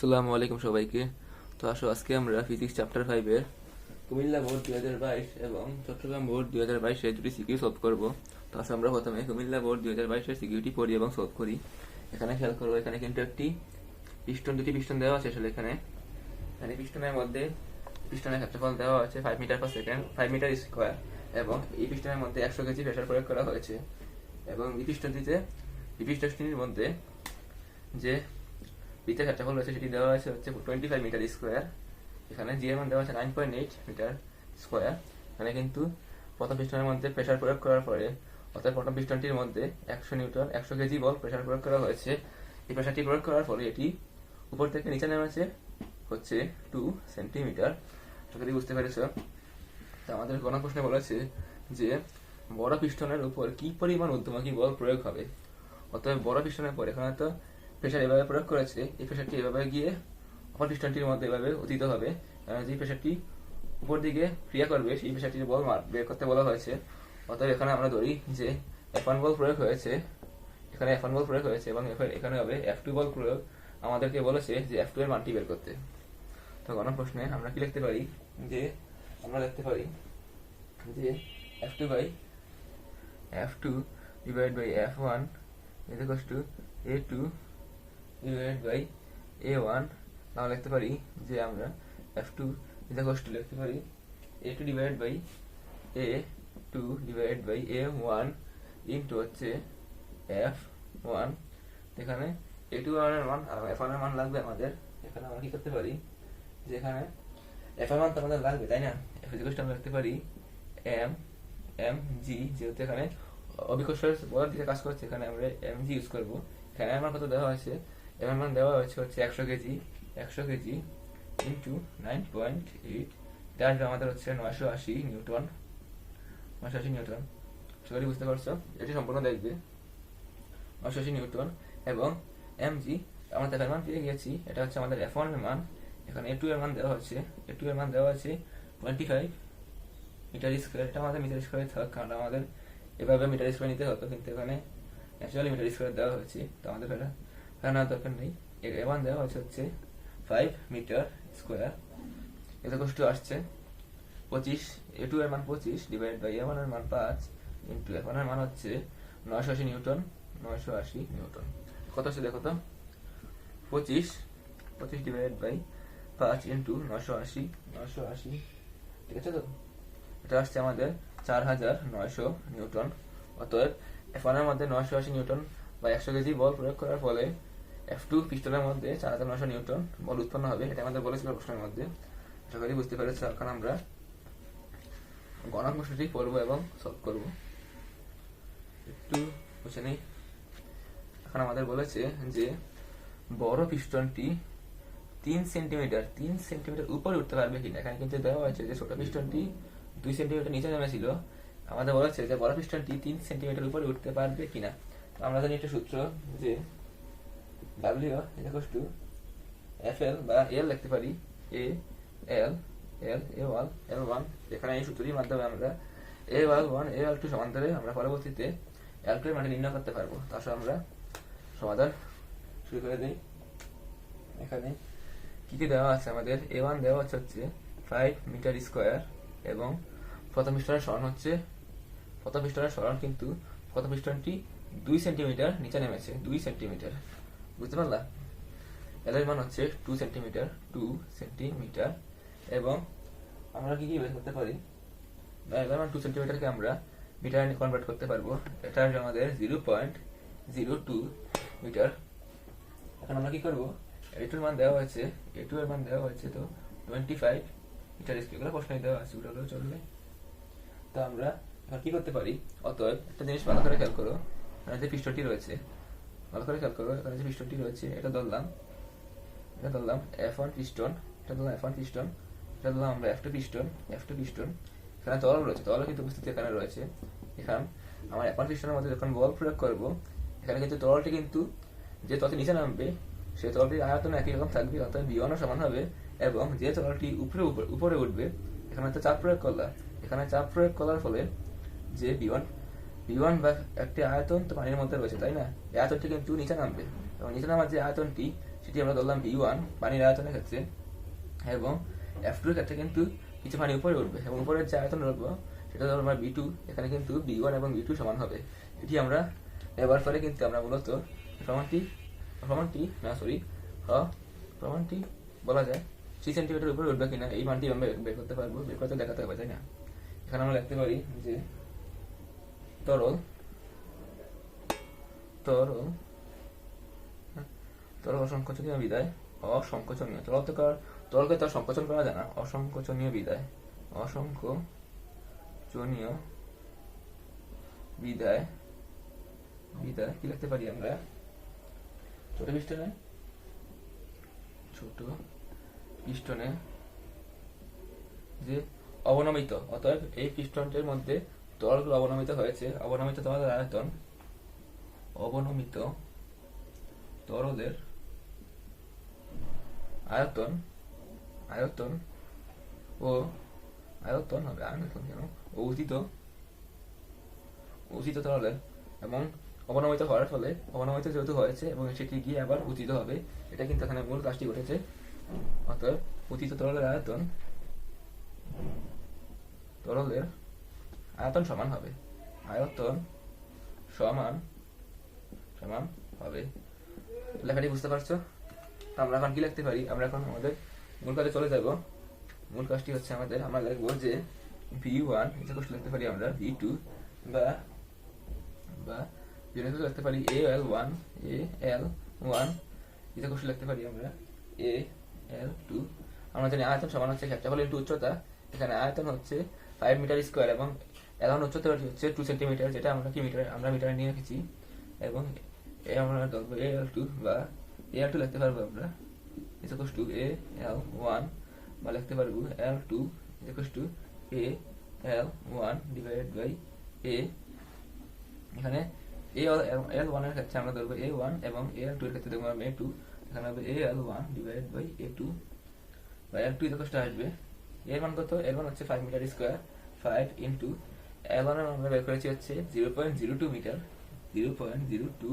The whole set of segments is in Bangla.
আসসালামু আলাইকুম সবাইকে। তো আসো, আজকে আমরা ফিজিক্স চ্যাপ্টার ফাইভের কুমিল্লা বোর্ড দুই হাজার বাইশ এবং চট্টগ্রাম বোর্ড দুই হাজার বাইশের দুটি সিকিউ সলভ করব। তো আসো, আমরা প্রথমে কুমিল্লা বোর্ড দুই হাজার বাইশের সিকিউরিটি পড়ি এবং সলভ করি। এখানে খেয়াল করব এখানে কিন্তু একটি পিস্টন, দুটি পিস্টন দেওয়া আছে আসলে এখানে। এখানে পিস্টনের মধ্যে পিস্টনের ক্ষেত্রফল দেওয়া আছে five meter per second five meter square এবং এই পিস্টনের মধ্যে একশো কেজি প্রেশার প্রয়োগ করা হয়েছে। এবং এই পিস্টনটিতে, এই পিস্টনটির মধ্যে যে বৃত্তের ক্ষেত্রফল রয়েছে, সেটি দেওয়া আছে হচ্ছে টোয়েন্টি ফাইভ মিটার স্কোয়ার এখানে জি এর মান দেওয়া আছে nine point eight meter square এখানে কিন্তু প্রথম পিস্টনের মধ্যে প্রেশার প্রয়োগ করার পরে, অর্থাৎ প্রথম পিস্টনটির মধ্যে একশো নিউটন, একশো কেজি বল প্রেশার প্রয়োগ করা হয়েছে। এই প্রেশারটি প্রয়োগ করার ফলে এটি উপর থেকে নিচে নেমেছে হচ্ছে টু সেন্টিমিটার যদি বুঝতে পেরেছ। তো আমাদের কোন প্রশ্নে বলেছে যে, বড় পিস্টনের উপর কি পরিমাণ ঊর্ধ্বমুখী বল প্রয়োগ হবে? অতএব বড় পিস্টনের পর এখানে তো প্রেশার এভাবে প্রয়োগ করেছে, এই প্রেশারটি এভাবে গিয়ে অপর পিস্টনটির মধ্যে এভাবে উদিত হবে। যে প্রেশারটি উপর দিকে ক্রিয়া করবে, সেই প্রেশারটির বল বের করতে বলা হয়েছে। অতএব এখানে আমরা ধরি যে এফ ওয়ান বল প্রয়োগ হয়েছে, এখানে এফ ওয়ান বল প্রয়োগ হয়েছে এবং এখানে- হবে এফ টু বল প্রয়োগ। আমাদেরকে বলেছে যে এফ টু এর মানটি বের করতে। তো গণ প্রশ্নে আমরা কি লিখতে পারি? যে আমরা লিখতে পারি যে F two by F two divide by F one equals to A two divide by A one আমরা লিখতে পারি যে আমরা এফ টু equals to লিখতে পারি, A two divide by A two divide by A one into হচ্ছে এফ ওয়ান। এখানে এ টু ওয়ানের মান আর এফ ওয়ানের মান লাগবে আমাদের। এখানে আমরা কি করতে পারি? যে এখানে এফ এর মান তো আমাদের লাগবে, তাই না? এফ ইজ আমরা লিখতে পারি এম এম জি, যেহেতু এখানে অবিকর্ষের দিকে কাজ করছে, এখানে আমরা এম জি ইউজ করব। এখানে আমার কত দেওয়া হয়েছে? এম এর মান দেওয়া হয়েছে হচ্ছে একশো কেজি একশো KG into nine point eight এটা আসবে আমাদের হচ্ছে নয়শো আশি নিউটন, নয়শো আশি নিউটন। করি বুঝতে পারছ? এটি সম্পূর্ণ দেখবে। নয়শো আশি নিউটন এবং এম জি আমরা তার মান পেয়ে গেছি এটা হচ্ছে আমাদের এফ এর মান। এখানে এ টু এর মান দেওয়া হচ্ছে এ টু এর মান দেওয়া আছে টোয়েন্টি ফাইভ মিটার স্কোয়ার এটা আমাদের মিটার স্কোয়ারে থাক, কারণ আমাদের এভাবে মিটার স্কোয়ার নিতে হতো কিন্তু এখানে ন্যাচারালি মিটার স্কোয়ার দেওয়া হয়েছে। তো আমাদের এটা আর দরকার নেই। এ ওয়ান দেওয়া হচ্ছে হচ্ছে ফাইভ মিটার স্কোয়ার এটা কষ্ট আসছে। পঁচিশ এ টু এর মান পঁচিশ ডিভাইড বাই এ এর মান পাঁচ ইন্টু এফ এর মান হচ্ছে নয়শো আশি নিউটন, নয়শো আশি নিউটন। কত হচ্ছে দেখো তো? পঁচিশ পঁচিশ ডিভাইড বাই পাঁচ ইন্টু নয়শো আশি নয়শো আশি। ঠিক আছে তো? এটা আসছে আমাদের চার হাজার নয়শো নিউটন। অতএব এফ ওয়ানের মধ্যে নয়শো আশি নিউটন বা একশো কেজি বল প্রয়োগ করার ফলে এফ টু পিস্টনের মধ্যে চার হাজার নয়শো নিউটন বল উৎপন্ন হবে, এটা আমাদের বলেছিল প্রশ্নের মধ্যে। আশা করি বুঝতে পেরেছ, এখন আমরা গণক প্রশ্নটি পড়ব এবং সলভ করব। একটু বুঝে নেই। এখন আমাদের বলেছে যে, বড় পিস্টনটি তিন সেন্টিমিটার তিন সেন্টিমিটার উপরে উঠতে পারবে কিনা। এখানে কিন্তু দেওয়া হয়েছে যে, ছোট পিস্টনটি দুই সেন্টিমিটার নিচে নেমেছিল। আমাদের বলেছে যে, বড় পিস্টনটি তিন সেন্টিমিটার উপরে উঠতে পারবে কিনা। আমরা জানি একটা সূত্র যে W equals to F L বা এল লিখতে পারি A L L A one L one এখানে এই সূত্রটির মাধ্যমে আমরা এ ওয়াল ওয়ান এ ওয়াল টু সমান্তরে আমরা পরবর্তীতে এল টু মানে নির্ণয় করতে পারব তার আমরা সমাধান শুরু করে দিই এখানে কি কি দেওয়া আছে আমাদের এ ওয়ান দেওয়া হচ্ছে হচ্ছে ফাইভ মিটার স্কোয়ার এবং প্রথম পিস্টনের সরণ হচ্ছে প্রথম পিস্টনের সরণ কিন্তু। প্রথম পিস্টনটি দুই সেন্টিমিটার নিচে নেমেছে। দুই সেন্টিমিটার বুঝতে পারলা? এল এর মান হচ্ছে টু সেন্টিমিটার টু সেন্টিমিটার এবং আমরা কি কি বের করতে পারি? এল এর মান টু সেন্টিমিটারকে আমরা মিটার কনভার্ট করতে পারব। এটা আসবে আমাদের zero point zero two meter এখন আমরা কি করব? এ টুর মান দেওয়া হয়েছে এ টু এর মান দেওয়া হয়েছে তো টোয়েন্টি ফাইভ মিটার স্কোয়ার প্রশ্নে দেওয়া আছে হলেও চলবে। তো আমরা এখন কি করতে পারি? অতএব একটা জিনিস ভালো করে খেয়াল করো যে পিস্টনটি রয়েছে ভালো করে খেয়াল করো, এখানে যে পিস্টনটি রয়েছে, এটা ধরলাম এটা ধরলাম এফ ওয়ান পিস্টন এটা ধরলাম এফ ওয়ান পিস্টন এটা ধরলাম আমরা F two piston F two piston এখানে তরল রয়েছে তরল কিন্তু উপস্থিতি এখানে রয়েছে, এখানে, আমার এফ ওয়ান পিস্টনের মধ্যে যখন বল প্রয়োগ করব, এখানে কিন্তু তরলটি কিন্তু যে তত নিচে নামবে সেই তরলটির আয়তন একই রকম থাকবে, অর্থাৎ বিওয়ানও সমান হবে, এবং যে তরলটি উপরে, উপরে- উঠবে, এখানে তো চাপ প্রয়োগ করলাম, এখানে চাপ প্রয়োগ করার ফলে যে বিওয়ান বিওয়ান বা একটি আয়তন তো পানির মধ্যে রয়েছে, তাই না? এই আয়তনটি কিন্তু নিচে নামবে। এবং নিচে নামার যে আয়তনটি, সেটি আমরা ধরলাম ভি ওয়ান পানির আয়তনের ক্ষেত্রে। এবং এফ টু ক্ষেত্রে কিন্তু কিছু পানি উপরে উঠবে। এবং উপরের যে আয়তন রাখব সেটা ধরো আমরা বি টু এখানে কিন্তু বি ওয়ান এবং বি টু সমান হবে। এটি আমরা নেবার পরে কিন্তু আমরা মূলত প্রমাণটি প্রমাণটি, না সরি প্রমাণটি বলা যায়। থ্রি সেন্টিমিটার উপরে উঠবে কিনা, এই মানটি আমরা বের করতে পারব, বের করতে দেখাতে হবে, তাই না? এখানে আমরা লিখতে পারি যে তরল তরল তরল অসংকোচনীয় বিদায়, অসংকোচনীয়, তরল তো কার? তরলকে তো সংকোচন করা যায় না, অসংকোচনীয় বিদায় অসংকোচনীয় বিদায় বিদায়, কি লিখতে পারি আমরা? ছোট পিস্টনে ছোট পিস্টনে যে অবনমিত, অতএব এই পিস্টনটির মধ্যে তরলগুলো অবনমিত হয়েছে। অবনমিত তরলের আয়তন। অবনমিত তরলের আয়তন আয়তন ও আয়তন হবে আয়তন কেন ও উচিত তরলের এবং অবনমিত হওয়ার ফলে অবনমিত যেহেতু হয়েছে এবং সেটি গিয়ে আবার উচিত হবে, এটা কিন্তু এখানে মূল কাজটি ঘটেছে। অতএব উচিত তরলের আয়তন তরলের আয়তন সমান হবে। আয়তন সমান সমান হবে। লেখাটি বুঝতে পারছ? আমরা এখন কি লিখতে পারি? আমরা এখন আমাদের মূল কাজে চলে যাব। মূল কাজটি হচ্ছে আমাদের, আমরা লিখব যে ভি ওয়ান লিখতে পারি আমরা ভি টু বা বা যেটা লিখতে পারি A L one A L one এটা কোশ্চেন লিখতে পারি আমরা এ এল টু আমরা জানি আয়তন সমান হচ্ছে ক্ষেত্রফল ইন্টু উচ্চতা, এখানে আয়তন হচ্ছে ফাইভ মিটার স্কোয়ার এবং এলাউন উচ্চতা হচ্ছে টু সেন্টিমিটার যেটা আমরা কি মিটার আমরা মিটারে নিয়ে রেখেছি। এবং এ আমরা ধরবো এ এল টু বা এ এল টু লিখতে পারব আমরা। Is to A L one বা লিখতে পারব L two is to A L one divided by A এখানে এ এল ওয়ানের ক্ষেত্রে আমরা ধরবো এ ওয়ান এবং এ এল টু এর ক্ষেত্রে দেখব আমরা এ টু এখানে হবে A L one divided by A two বা এল টু ইজ আসবে। এর মান কত? এর মান হচ্ছে five meter square five into one আমরা বের করেছি হচ্ছে zero point zero two meter zero point zero two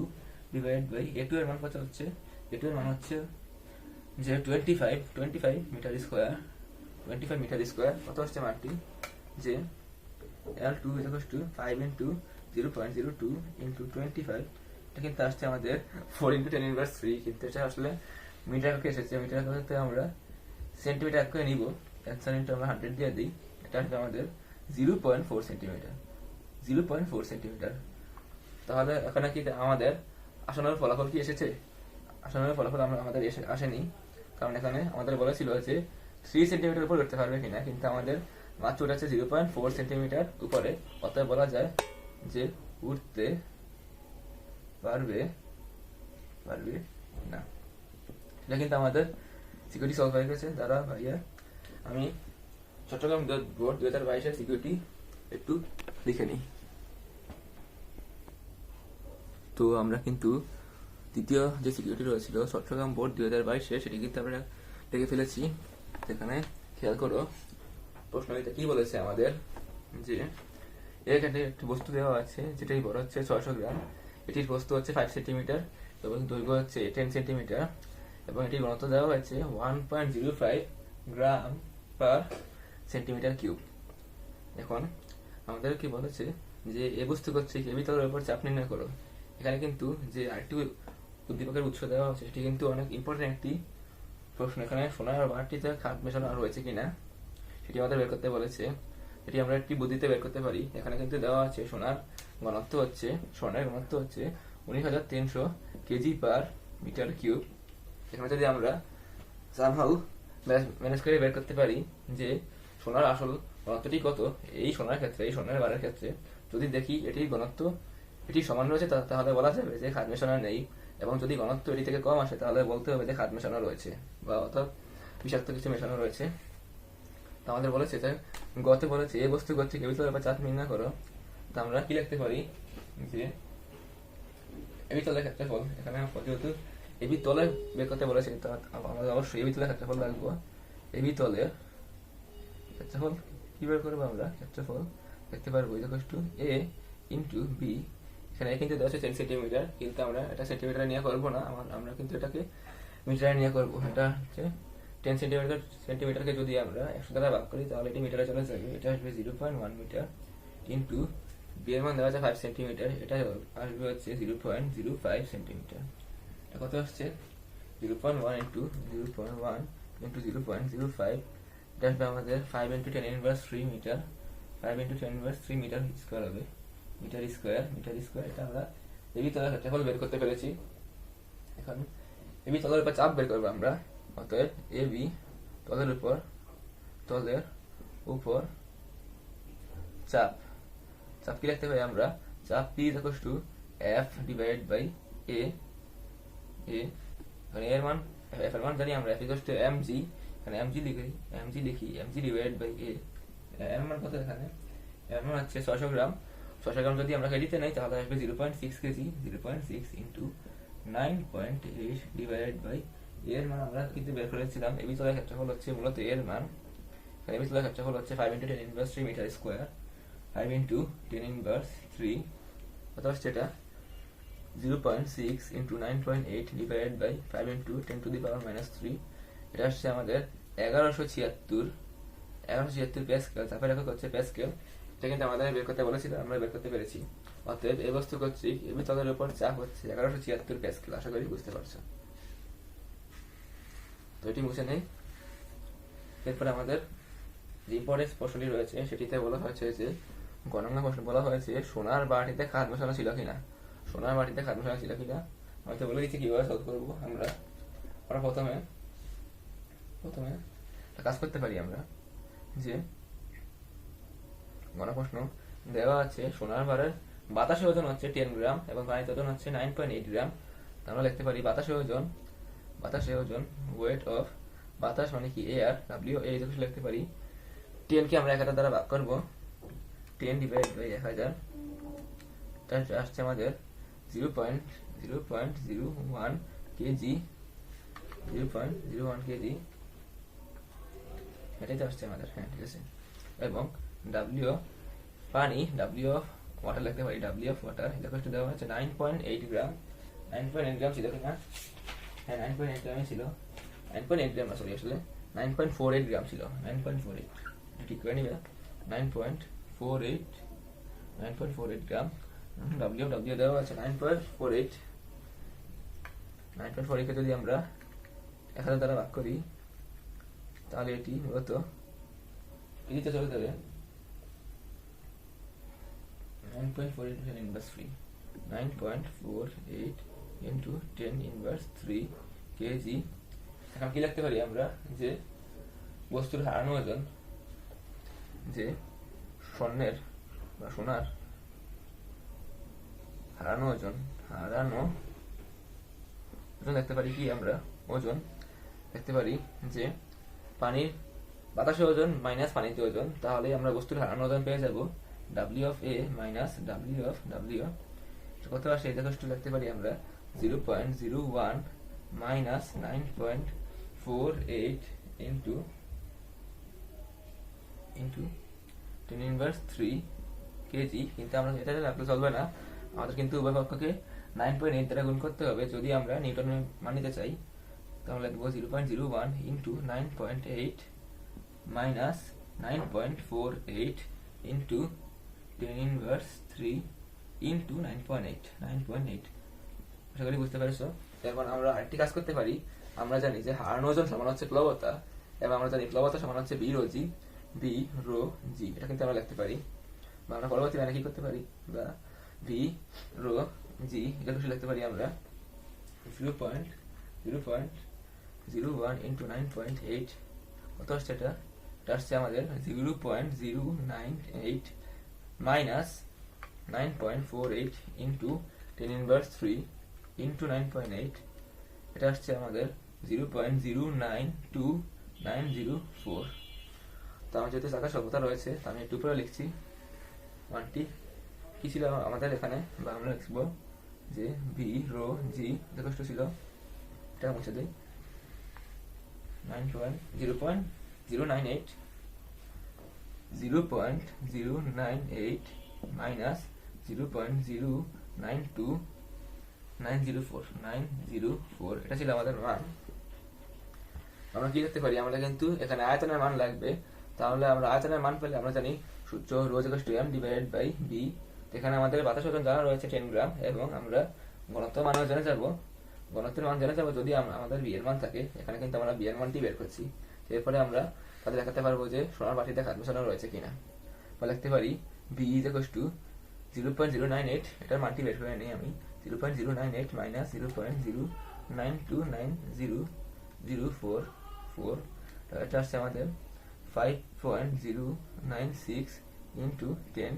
divide by A two এর মান কত হচ্ছে? এ টু এর মান হচ্ছে যে twenty five twenty five meter square twenty five meter square কত হচ্ছে মানটি? যে L two is to five into zero point zero two into twenty five এটা কিন্তু আসছে আমাদের four into ten inverse three কিন্তু এটা আসলে মিটার আঁকে এসেছে। মিটার আঁকাতে আমরা সেন্টিমিটার আঁকে নিব। একশো ইন্টু আমরা হান্ড্রেড দিয়ে দিই। এটা আসবে আমাদের zero point four centimeter. Zero point four centimeter. তাহলে এখানে কি আমাদের আসনের ফলাফল কি এসেছে? আসনের ফলাফল আমরা আমাদের আসেনি। কারণ এখানে আমাদের বলেছিল যে থ্রি সেন্টিমিটার উপর উঠতে পারবে কিনা, কিন্তু আমাদের মাত্র উঠেছে জিরো পয়েন্ট ফোর সেন্টিমিটার উপরে। অতএব বলা যায় যে উঠতে পারবে পারবে না। এটা কিন্তু আমাদের সিকিউরিটি সলভ হয়ে গেছে দাদা ভাইয়া। আমি চট্টগ্রাম বোর্ড দুই হাজার বাইশের সিকিউরিটি একটু লিখে নিই। তো আমরা কিন্তু তৃতীয় যে সিকিউরিটি রয়েছিল, চট্টগ্রাম বোর্ড দুই হাজার বাইশে সেটি কিন্তু আমরা লিখে ফেলেছি। সেখানে খেয়াল করো প্রশ্নটিতে কি বলেছে আমাদের? যে এখানে একটি বস্তু দেওয়া আছে, যেটাই বড় হচ্ছে ছয়শো গ্রাম। এটির বস্তু হচ্ছে ফাইভ সেন্টিমিটার এবং দৈর্ঘ্য হচ্ছে টেন সেন্টিমিটার এবং এটির ঘনত্ব দেওয়া হয়েছে one point zero five gram per centimeter cube এখন আমাদের কি বলেছে যে এ বস্তু কর্তৃক এ বিতলের উপর চাপ নির্ণয় করো। এখানে কিন্তু যে আরেকটি উদ্দীপকের উৎস দেওয়া হচ্ছে সেটি কিন্তু অনেক ইম্পর্টেন্ট একটি প্রশ্ন। এখানে সোনার বারটিতে খাত মেশানো রয়েছে কিনা, সেটি আমাদের বের করতে বলেছে। এটি আমরা একটি বুদ্ধিতে বের করতে পারি। এখানে কিন্তু দেওয়া আছে সোনার ঘনত্ব হচ্ছে সোনার ঘনত্ব হচ্ছে উনিশ হাজার তিনশো কেজি পার মিটার কিউব। এখানে যদি আমরা সামহাউ ম্যানেজ করে বের করতে পারি যে সোনার আসল ঘনত্বটি কত? এই সোনার ক্ষেত্রে, এই সোনার বারের ক্ষেত্রে যদি দেখি এটি ঘনত্ব এটি সমান রয়েছে তাহলে বলা যাবে যে খাদ মেশানো নেই এবং যদি ঘনত্ব এটি থেকে কম আসে, তাহলে বলতে হবে যে খাদ মেশানো রয়েছে বা অর্থাৎ বিষাক্ত কিছু মেশানো রয়েছে। আমাদের বলেছে যে গতে বলেছে এই বস্তু গত থেকে ভিতরে বা চাপ নির্ণয় করো, তা আমরা কি লিখতে পারি? যে এবি তলের ক্ষেত্রফল, এখানে যেহেতু এবি তলে বের করতে বলেছে আমাদের অবশ্যই এবি তলের ক্ষেত্রফল লাগবো এবি তলের ক্ষেত্রফল কি বের করব আমরা ক্ষেত্রফল দেখতে পারব is to A into B এখানে কিন্তু দেওয়া আছে সেন্টিমিটার কিন্তু আমরা এটা সেন্টিমিটার নিয়ে করব না। আমরা কিন্তু এটাকে মিটারে নিয়ে করব। এটা হচ্ছে টেন সেন্টিমিটার সেন্টিমিটারকে যদি আমরা একশো দ্বারা ভাগ করি, তাহলে এটি মিটারে চলে যাবে। এটা আসবে zero point one meter into B এর মান দেওয়া আছে ফাইভ সেন্টিমিটার এটা আসবে হচ্ছে zero point zero five centimeter এটা কত আসছে? Zero point one into zero point one into zero point zero five এটা আমাদের five into ten inverse three meter five into ten inverse three meter square হবে। মিটার স্কোয়ার মিটার স্কোয়ার এটা আমরা এবি তলার ক্ষেত্রফল বের করতে পেরেছি। এখন এবি তলের উপর চাপ বের করব আমরা। অতএব এ বি তলের উপর তলের উপর চাপ। চাপ কি লিখতে পারি আমরা? চাপ P is to F divide by A A এর মান এফ এর মান জানি আমরা। F is to M G এখানে এম জি লিখি এম জি লিখি M G divide by A এর মান কত এখানে? এর মান হচ্ছে ছশো গ্রাম। ছশো গ্রাম যদি আমরা কেজিতে নেই, তাহলে আসবে zero point six KG. Zero point six into nine point eight divided by এর মান আমরা কিন্তু বের করেছিলাম এবি তলার ক্ষেত্রফল হচ্ছে মূলত এর মান। এখানে এবি তলার ক্ষেত্রফল হচ্ছে five into ten inverse three meter square five into ten inverse three হচ্ছে এটা zero point six into nine point eight divided by five into ten to the power minus three এটা হচ্ছে আমাদের এগারোশো ছিয়াত্তর এগারোশো ছিয়াত্তর প্যাসকেল তারপরে একক হচ্ছে প্যাসকেল এটা কিন্তু আমাদের বের করতে বলেছিল, আমরা বের করতে পেরেছি। অতএব এই বস্তু কর্তৃক এবি তলের উপর চাপ হচ্ছে এগারোশো ছিয়াত্তর প্যাসকেল আশা করি বুঝতে পারছ। তো এটি মুছে নেই। এরপরে আমাদের যে ইম্পর্টেন্স প্রশ্নটি রয়েছে, সেটিতে বলা হয়েছে যে, গণনা প্রশ্ন বলা হয়েছে, সোনার বাটিতে খাদ মশলা ছিল কিনা? সোনার বাটিতে খাদ মশলা ছিল কিনা? হয়তো বলে দিচ্ছি কীভাবে সলভ করব আমরা। আমরা প্রথমে প্রথমে কাজ করতে পারি আমরা, যে গণপ্রশ্ন দেওয়া আছে, সোনার বারের বাতাসের ওজন হচ্ছে টেন গ্রাম এবং পানির ওজন হচ্ছে নাইন পয়েন্ট এইট গ্রাম আমরা লিখতে পারি বাতাসের ওজন বাতাসের ওজন ওয়েট অফ বাতাস মানে কি এয়ার ডাব্লিউ এই দেখে লিখতে পারি। টেনকে আমরা এক হাজার দ্বারা ভাগ করব টেন ডিভাইড বাই এক হাজার, তার আসছে আমাদের zero point zero point zero one KG zero point zero one KG এটাই তো আসছে আমাদের হ্যাঁ ঠিক আছে এবং ডাব্লিউ পানি ডাব্লিউ অফ ওয়াটার লিখতে পারি ডাব্লিউ অফ ওয়াটার এটা কষ্ট দেওয়া হচ্ছে nine point eight gram nine point eight gram ছিল কিনা হ্যাঁ নাইন পয়েন্ট এইট গ্রামই ছিল নাইন পয়েন্ট এইট গ্রাম না সরি আসলে nine point four eight gram ছিল নাইন পয়েন্ট ফোর এইট ঠিক করে নিবে nine point four eight nine point four eight gram W W দেওয়া আছে nine point four eight nine point four এইটকে যদি আমরা এক হাজার দ্বারা ভাগ করি তাহলে এটি মূলত এদিকে চলে যাবে nine point four nine point four eight ten three K G লিখতে পারি আমরা? যে বস্তুর হারানো ওজন যে স্বর্ণের বা সোনার হারানো ওজন হারানো ওজন দেখতে পারি কি আমরা? ওজন। দেখতে পারি যে পানির বাতাসের ওজন মাইনাস পানিতে ওজন, তাহলে আমরা বস্তুর হারানো ওজন পেয়ে যাব। W of A minus W of W কত আসে? এটা কষ্ট লিখতে পারি আমরা। Zero point zero one minus nine point four eight into into ten inverse three K কিন্তু আমরা এটা রাখলে চলবে না। আমাদের কিন্তু উভয় পক্ষকে নাইন পয়েন্ট এইট দ্বারা গুণ করতে হবে। যদি আমরা নিউটনের মান নিতে চাই তাহলে লিখব zero point zero one into nine point eight minus nine point four eight into ten inverse three into nine point eight nine point eight আশা করি বুঝতে পারছ। এরপর আমরা আরেকটি কাজ করতে পারি। আমরা জানি যে হারানো ওজন সমান হচ্ছে প্লবতা, এবং আমরা জানি প্লবতা সমান হচ্ছে V rho g V rho g এটা কিন্তু আমরা লিখতে পারি। বা আমরা পরবর্তী মানে কি করতে পারি? বা বি রো জি এটা কিছু লিখতে পারি আমরা। Zero point zero point zero one into nine point eight কত আসছে এটা এটা আসছে আমাদের zero point zero nine eight minus nine point four eight into ten inverse three into nine point eight এটা আসছে আমাদের zero point zero nine two nine zero four তো আমার যেহেতু চাকা সভ্যতা রয়েছে, তো আমি একটু উপরে লিখছি। ওয়ানটি কি ছিল আমাদের এখানে? বা আমরা লিখব যে ভি রো জি যথেষ্ট ছিল। এটা মুছে দিই। এটা ছিল আমাদের মান। আমরা কি করতে পারি? আমরা কিন্তু এখানে আয়তনের মান লাগবে। তাহলে আমরা আয়তনের মান পেলে আমরা জানি সূত্র রোজ এম ডিভাইডেড বাই বি এখানে আমাদের বাতাস ওজন জানা রয়েছে টেন গ্রাম এবং আমরা ঘনত্ব মানও জেনে যাব ঘনত্বের মান জানা যাব, যদি আমাদের বিয়ের মান থাকে, এখানে কিন্তু আমরা বিয়ের মানটি বের করছি। এরপরে আমরা তাদের দেখাতে পারব যে সোনার বাটিতে খাদ্য মেশানো রয়েছে কিনা। বা লিখতে পারি B is equal to zero point zero nine eight এটার মানটি বের করে নিই আমি। Zero point zero nine eight minus zero point zero nine two nine zero zero four four এটা আসছে আমাদের five point zero nine six into ten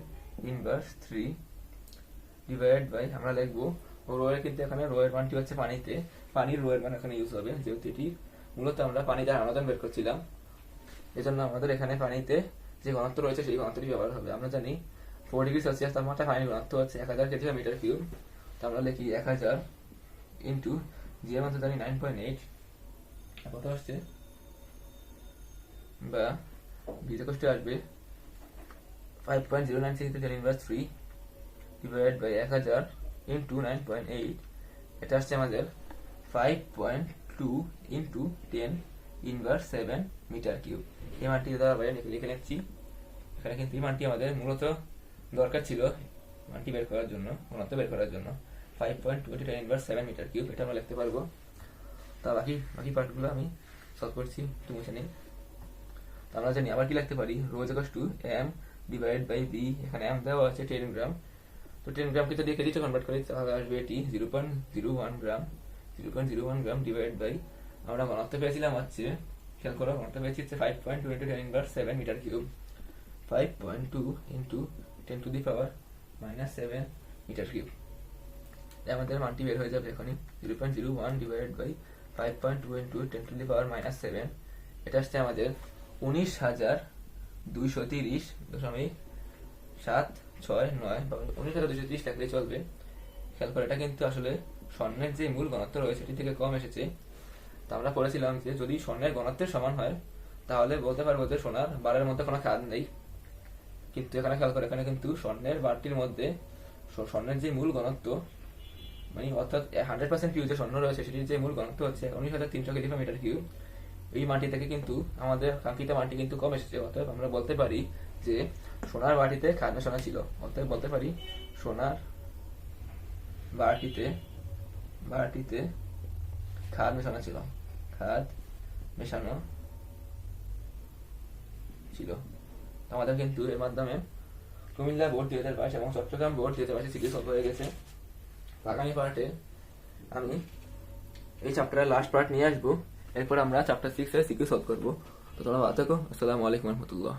inverse three divide by আমরা লিখব রোয়ের কিন্তু এখানে রোয়ের মানটি হচ্ছে পানিতে। পানির রোয়ের মান এখানে ইউজ হবে, যেহেতু এটি মূলত আমরা পানি দ্বারা আনাদান বের করছিলাম। এজন্য আমাদের এখানে পানিতে যে ঘনত্ব রয়েছে সেই ঘনত্বটি ব্যবহার হবে। আমরা জানি ফোর ডিগ্রি সেলসিয়াস তাপমাত্রা পানির ঘনত্ব হচ্ছে এক হাজার কেজি মিটার কিউব তো আমরা লিখি এক হাজার ইন্টু জি এর জানি নাইন পয়েন্ট এইট কত আসছে? বা বিতে কষ্ট আসবে। Five point zero nine six inverse three divide by এক হাজার ইন্টু নাইন পয়েন্ট এইট এটা আসছে আমাদের five point two into ten inverse seven meter cube এই মানটি দ্বারা লিখে নিচ্ছি। এখানে কিন্তু এই মানটি আমাদের মূলত দরকার ছিল মানটি বের করার জন্য, ঘনত্ব বের করার জন্য। Five point two ten inverse seven meter cube এটা আমরা লিখতে পারব। তা বাকি বাকি পার্টগুলো আমি সলভ করছি নিই। তো আমরা জানি, আবার কি লিখতে পারি? রোজ to M divide by B এখানে এম দেওয়া আছে টেন গ্রাম টেন গ্রামকে যদি কেজিতে কনভার্ট করি তাহলে আসবে এটি zero point zero one gram zero point zero one gram divide by আমরা ঘনত্ব পেয়েছিলাম হচ্ছে, খেয়াল করো, ঘনত্ব পেয়েছি হচ্ছে five point two into ten inverse seven meter cube five point two into ten to the power minus seven meter cube আমাদের মানটি বের হয়ে যাবে এখনই zero point zero one divide by five point two into ten to the power minus seven এটা আসছে আমাদের উনিশ হাজার দুইশো তিরিশ দশমিক সাত ছয়, নয় বা উনিশ হাজার দুইশো তিরিশ থাকলে চলবে। খেয়াল করে, এটা কিন্তু আসলে স্বর্ণের যে মূল ঘনত্ব রয়েছে সেটি থেকে কম এসেছে। তা আমরা পড়েছিলাম যে, যদি স্বর্ণের ঘনত্বের সমান হয়, তাহলে বলতে পারব যে সোনার বারের মধ্যে কোনো খাদ নেই। কিন্তু এখানে খেয়াল করে, এখানে কিন্তু স্বর্ণের বারটির মধ্যে স্বর্ণের যে মূল ঘনত্ব মানে অর্থাৎ হান্ড্রেড পার্সেন্ট কিউ যে স্বর্ণ রয়েছে, সেটির যে মূল ঘনত্ব হচ্ছে উনিশ হাজার তিনশো কেজি মিটার কিউ এই মাটি থেকে কিন্তু আমাদের কাঙ্ক্ষিত মাটি কিন্তু কম এসেছে। অতএব আমরা বলতে পারি যে সোনার বাটিতে খাদ মেশানো ছিল। অতএব বলতে পারি, সোনার বাটিতে বাটিতে খাদ মেশানো ছিল। খাদ মেশানো ছিল। আমাদের কিন্তু এর মাধ্যমে কুমিল্লা বোর্ড দুই হাজার বাইশ এবং চট্টগ্রাম বোর্ড দুই হাজার বাইশে সিরিজ সলভ হয়ে গেছে। আগামী পার্টে আমি এই চ্যাপ্টারের লাস্ট পার্ট নিয়ে আসব। এরপর আমরা চ্যাপ্টার সিক্স এর সিকিউ সলভ করব। তো তোমরা ভালো থাকো। আসসালামু আলাইকুম রহমতুল্লাহ।